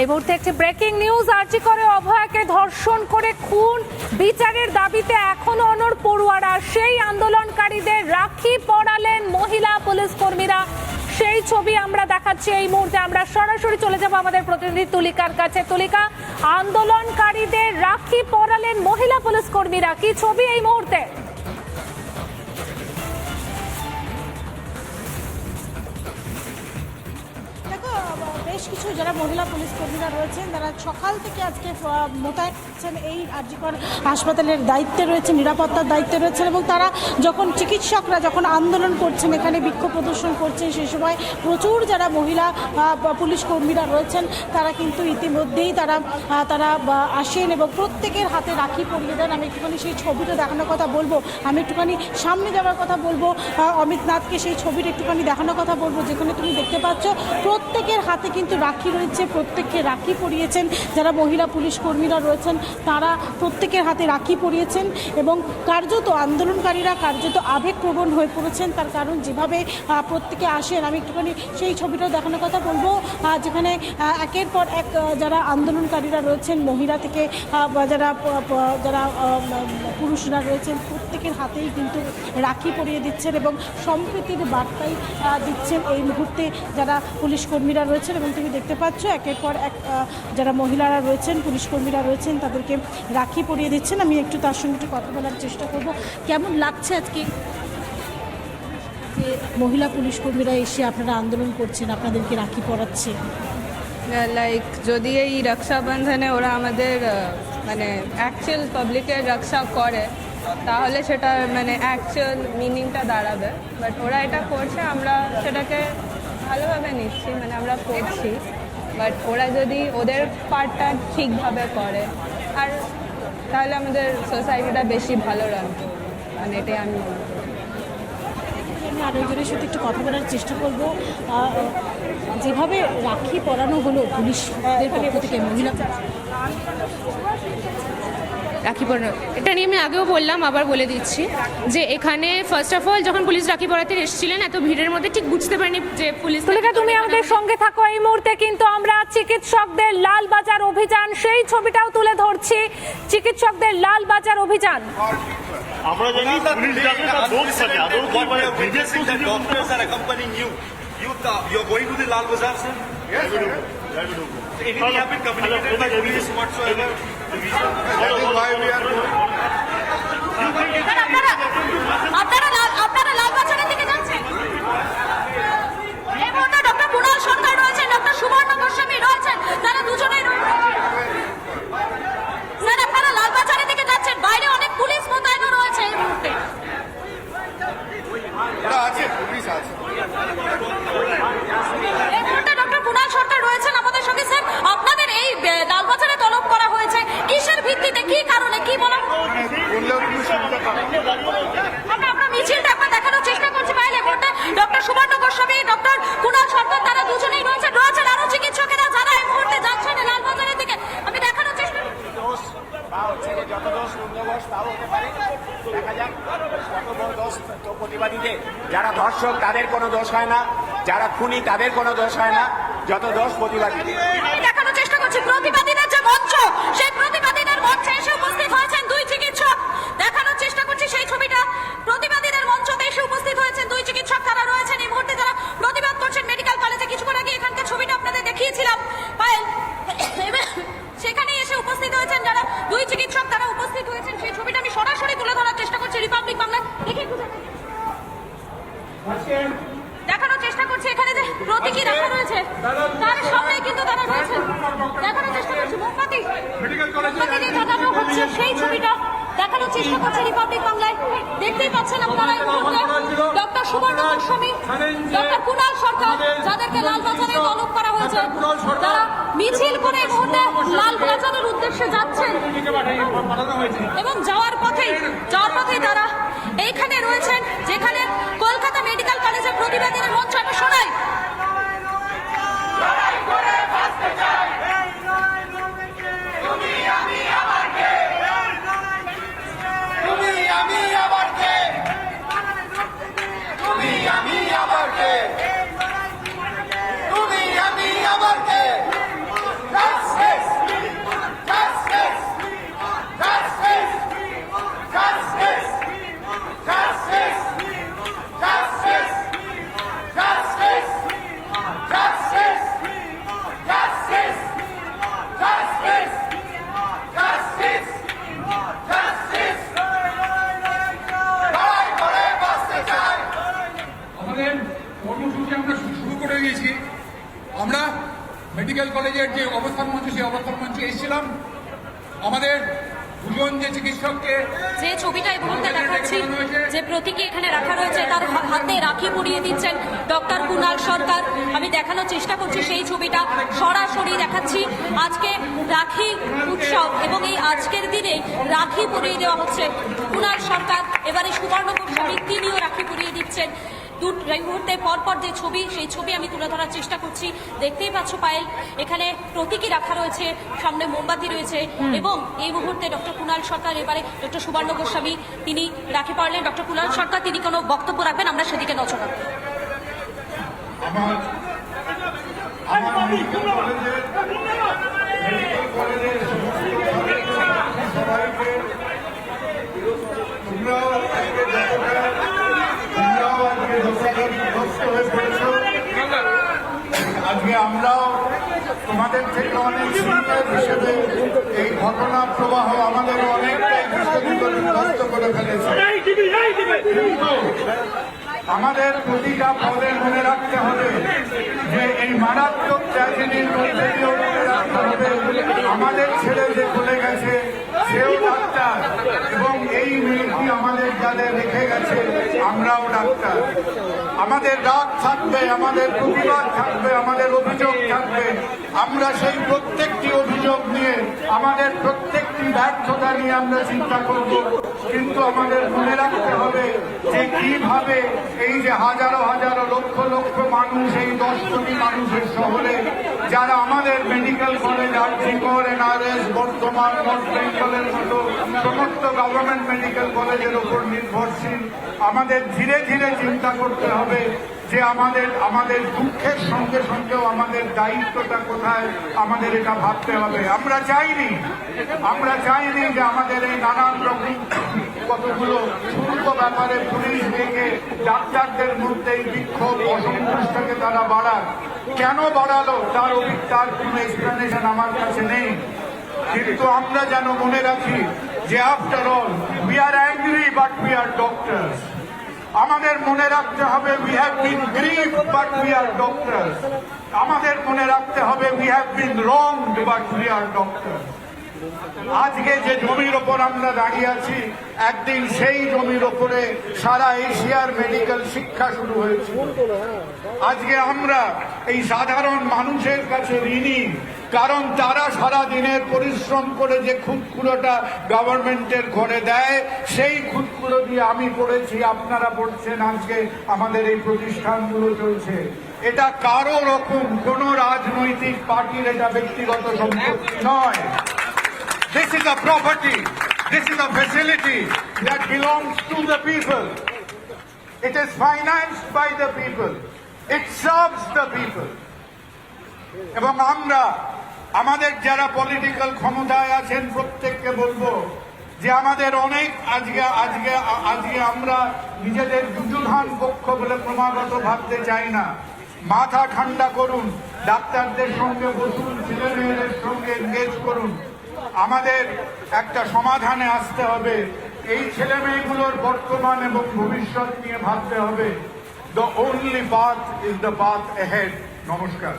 এই মুহূর্তে একটি ব্রেকিং নিউজ আর্জি করে অভয়াকে ধর্ষণ করে খুন। বিচারের দাবিতে এখনও অনর পড়ুয়ারা। সেই আন্দোলনকারীদের রাখি পড়ালেন মহিলা পুলিশ কর্মীরা। সেই ছবি আমরা দেখাচ্ছি এই মুহূর্তে। আমরা সরাসরি চলে যাব আমাদের প্রতিনিধি তুলিকার কাছে। তুলিকা, আন্দোলনকারীদের রাখি পড়ালেন মহিলা পুলিশ কর্মীরা। কি ছবি এই মুহূর্তে? বেশ কিছু যারা মহিলা পুলিশ কর্মীরা রয়েছেন, তারা সকাল থেকে আজকে মোতায়েন আছেন এই আরজিকর হাসপাতালের দায়িত্বে রয়েছে নিরাপত্তার দায়িত্বে রয়েছেন এবং তারা যখন চিকিৎসকরা যখন আন্দোলন করছেন, এখানে বিক্ষোভ প্রদর্শন করছেন সেই সময় প্রচুর যারা মহিলা পুলিশ কর্মীরা রয়েছেন, তারা কিন্তু ইতিমধ্যেই তারা তারা আসেন এবং প্রত্যেকের হাতে রাখি পরিয়ে দেন। আমি একটুখানি সেই ছবিটা দেখানোর কথা বলব। আমি একটুখানি সামনে যাওয়ার কথা বলব অমিত নাথকে সেই ছবিটা একটুখানি দেখানোর কথা বলব, যেখানে তুমি দেখতে পাচ্ছ, প্রত্যেকের হাতে কিন্তু রাখি রয়েছে, প্রত্যেককে রাখি পরিয়েছেন। যারা মহিলা পুলিশ কর্মীরা রয়েছেন, তারা প্রত্যেকের হাতে রাখি পরিয়েছেন এবং কার্যত আন্দোলনকারীরা কার্যত আবেগপ্রবণ হয়ে পড়েছেন। তার কারণ যেভাবে প্রত্যেকে আসেন, আমি একটুখানি সেই ছবিটাও দেখানোর কথা বলব। যেখানে একের পর এক যারা আন্দোলনকারীরা রয়েছেন, মহিলা থেকে যারা যারা পুরুষরা রয়েছেন প্রত্যেকের হাতেই কিন্তু রাখি পরিয়ে দিচ্ছেন এবং সম্প্রীতির বার্তাই দিচ্ছেন এই মুহূর্তে যারা পুলিশ কর্মীরা রয়েছেন এবং তুমি দেখতে পাচ্ছ একের পর এক যারা মহিলারা রয়েছেন, পুলিশ কর্মীরা রয়েছেন, তাদেরকে রাখি পরিয়ে দিচ্ছেন। আমি একটু তার সঙ্গে একটু কথা বলার চেষ্টা করব। কেমন লাগছে আজকে? মহিলা পুলিশ কর্মীরা এসে আপনারা আন্দোলন করছেন, আপনাদেরকে রাখি পরাচ্ছে লাইক যদি এই রক্ষাবন্ধনে ওরা আমাদের মানে অ্যাকচুয়াল পাবলিকের রক্ষা করে তাহলে সেটা মানে অ্যাকচুয়াল মিনিংটা দাঁড়াবে। বাট ওরা এটা করছে, আমরা সেটাকে ভালোভাবে নিচ্ছি মানে আমরা করছি। বাট ওরা যদি ওদের পার্টটা ঠিকভাবে করে, আর তাহলে আমাদের সোসাইটিটা বেশি ভালো রাখবে। মানে এটাই আমি মনে সাথে একটু কথা বলার চেষ্টা করব। যেভাবে রাখি পরানো হলো পুলিশদের পক্ষ থেকে মহিলা রাখি পরানো। এটা নিয়ে আমি আগেও বললাম আবার বলে দিচ্ছি যে এখানে ফার্স্ট অফ অল যখন পুলিশ রাখি পরাতে এসেছিলেন এত ভিড়ের মধ্যে ঠিক বুঝতে পারিনি যে পুলিশ তুলিকা তুমি আমাদের সঙ্গে থাকো এই মুহূর্তে কিন্তু আমরা চিকিৎসকদের লাল বাজার অভিযান সেই ছবিটাও তুলে ধরছি চিকিৎসকদের লাল বাজার অভিযান। আমরা জানি পুলিশ যাবে তার দোষ থাকে আদৌ কি মানে that doctors are accompanying you. You, uh, you're going to the Lal Bazaar, sir? Yes. Anything have been communicated by police whatsoever? That is why we are going. আপনারা আমরা আমরা মিছিলটা দেখানোর চেষ্টা করছি বাইরে মুহূর্তে ডক্টর সুবর্ণ গোস্বামী ডক্টর কুণাল সরকার তারা দুজনেই রয়েছেন রয়েছেন আরও চিকিৎসকেরা যারা এই মুহূর্তে যাচ্ছেন লালবাজারের দিকে। আমি দেখানোর চেষ্টা যারা ধর্ষক তাদের কোনো দোষ হয় না। যারা খুনি তাদের কোনো দোষ হয় না। যত দোষ প্রতিবাদীদের আমি দেখানোর চেষ্টা করছি। প্রতিবাদীদের যে মঞ্চ সেই প্রতিবাদীদের মঞ্চে এসে উপস্থিত হয়েছেন দুই চিকিৎসক দেখানোর চেষ্টা করছি সেই ছবিটা প্রতিবাদীদের মঞ্চতে এসে উপস্থিত হয়েছেন দুই চিকিৎসক তারা রয়েছেন এই মুহূর্তে যারা প্রতিবাদ করছেন মেডিকেল কলেজে কিছুক্ষণ আগে এখানকার ছবিটা আপনাদের দেখিয়েছিলাম পায়েল এবার সেখানে এসে উপস্থিত হয়েছেন যারা দুই চিকিৎসক তারা উপস্থিত হয়েছেন সেই ছবিটা আমি সরাসরি তুলে ধরার চেষ্টা করছি রিপাবলিক বাংলা দেখে একটু দেখাই। দেখানোর চেষ্টা করছি এখানে যে প্রতীকী রাখা রয়েছে তার সামনে কিন্তু তারা রয়েছেন দেখানোর চেষ্টা দিয়ে জানানো হচ্ছে সেই ছবিটা দেখানোর চেষ্টা করছে রিপাবলিক বাংলায়। দেখতেই পাচ্ছেন আপনারা এই মুহূর্তে ডক্টর সুবর্ণ গোস্বামী ডক্টর কুণাল সরকার যাদেরকে লালবাজারে তলব করা হয়েছে। তারা মিছিল করে এই মুহূর্তে লালবাজারের উদ্দেশ্যে যাচ্ছেন এবং যাওয়ার পথে যাওয়ার পথে তারা এইখানে রয়েছেন যেখানে কলকাতা মেডিকেল কলেজের প্রতিবাদীদের মঞ্চ আমি শোনাই তুমি আমি আবার কে তুমি আমি আবার কে তুমি আমি আবার কে মেডিকেল কলেজের যে অবস্থান মঞ্চ সেই অবস্থান মঞ্চে এসেছিলাম। আমাদের দুজন যে চিকিৎসককে যে ছবিটা এই মুহূর্তে দেখাচ্ছি যে প্রতীকী এখানে রাখা রয়েছে তার হাতে রাখি পরিয়ে দিচ্ছেন ডক্টর কুনাল সরকার। আমি দেখানোর চেষ্টা করছি সেই ছবিটা সরাসরি দেখাচ্ছি। আজকে রাখি উৎসব এবং এই আজকের দিনে রাখি পরিয়ে দেওয়া হচ্ছে কুনাল সরকার। এবারে সুবর্ণ গোস্বামী তিনিও রাখি পরিয়ে দিচ্ছেন দু এই মুহূর্তে পরপর যে ছবি সেই ছবি আমি তুলে ধরার চেষ্টা করছি। দেখতেই পাচ্ছ পায়েল এখানে প্রতীকী রাখা রয়েছে সামনে মোমবাতি রয়েছে এবং এই মুহূর্তে ডক্টর কুণাল সরকার এবারে ডক্টর সুবর্ণ গোস্বামী তিনি রাখি পারলেন ডক্টর কুণাল সরকার তিনি কোনো বক্তব্য রাখবেন? আমরা সেদিকে নজর রাখব আমার মেডিকেল কলেজের মেডিকেল কলেজের সমস্ত সবাইকে তোমরাও আজকে যতটা তোমরাও আজকে যতটা বিধ্বস্ত হয়ে পড়েছো আজকে আমরাও তোমাদের থেকে অনেক সিনিয়র হিসেবে এই ঘটনা প্রবাহ আমাদের অনেকটাই করে ফেলেছে। আমাদের প্রতিটা পদে মনে রাখতে হবে যে এই মারাত্মক ট্র্যাজেডির মধ্যে রাখতে হবে। আমাদের ছেলে যে চলে গেছে সেও ডাক্তার এবং এই মেয়েটি যাদের রেখে গেছে, আমরাও ডাক্তার। আমাদের রাগ থাকবে, আমাদের প্রতিবাদ থাকবে, আমাদের অভিযোগ থাকবে। আমরা সেই প্রত্যেকটি অভিযোগ নিয়ে, আমাদের প্রত্যেকটি ব্যর্থতা নিয়ে আমরা চিন্তা করব। কিন্তু আমাদের মনে রাখতে হবে যে কীভাবে এই যে হাজারো হাজারো লক্ষ লক্ষ মানুষ, এই দশ কোটি মানুষের শহরে, যারা আমাদের মেডিকেল কলেজ আর্জি কর এনআরএস, বর্ধমান, নর্থ বেঙ্গলের মতো সমস্ত গভর্নমেন্ট মেডিকেল কলেজের উপর নির্ভরশীল আমাদের ধীরে ধীরে চিন্তা করতে হবে যে আমাদের আমাদের দুঃখের সঙ্গে সঙ্গেও আমাদের দায়িত্বটা কোথায়, আমাদের এটা ভাবতে হবে। আমরা চাইনি আমরা চাইনি যে আমাদের এই নানান রকম কতগুলো শুল্ক ব্যাপারে পুলিশ থেকে ডাক্তারদের মধ্যে এই বিক্ষোভ অসন্তোষটাকে তারা বাড়ায় কেন বাড়ালো? তার তার কোনো এক্সপ্লেনেশন আমার কাছে নেই। কিন্তু আমরা যেন মনে রাখি যে after all we are angry but we are doctors আমাদের মনে রাখতে হবে we have been grieve but we are doctors আমাদের মনে রাখতে হবে we have been wrong but we are doctors আজকে যে জমির ওপর আমরা দাঁড়িয়ে আছি, একদিন সেই জমির ওপরে সারা এশিয়ার মেডিকেল শিক্ষা শুরু হয়েছে। আজকে আমরা এই সাধারণ মানুষের কাছে ঋণী কারণ তারা সারা দিনের পরিশ্রম করে যে খুদকুড়োটা গভর্নমেন্টের ঘরে দেয়, সেই খুদকুড়ো দিয়ে আমি পড়েছি, আপনারা পড়ছেন আজকে আমাদের এই প্রতিষ্ঠানগুলো চলছে এটা কারও রকম, কোন রাজনৈতিক পার্টির এটা ব্যক্তিগত সম্পত্তি নয় This is a property. This is a facility that belongs to the people. It is financed by the people. It serves the people. এবং আমরা আমাদের যারা পলিটিক্যাল ক্ষমতায় আছেন, প্রত্যেককে বলব যে আমাদের অনেক আজকে আজকে আজকে আমরা নিজেদের যুযুধান পক্ষ বলে ক্রমাগত ভাবতে চাই না। মাথা ঠান্ডা করুন, ডাক্তারদের সঙ্গে বসুন, ছেলে মেয়েদের সঙ্গে এনগেজ করুন। আমাদের একটা সমাধানে আসতে হবে। এই ছেলে মেয়েগুলোর বর্তমান এবং ভবিষ্যৎ নিয়ে ভাবতে হবে। The only path is the path ahead নমস্কার।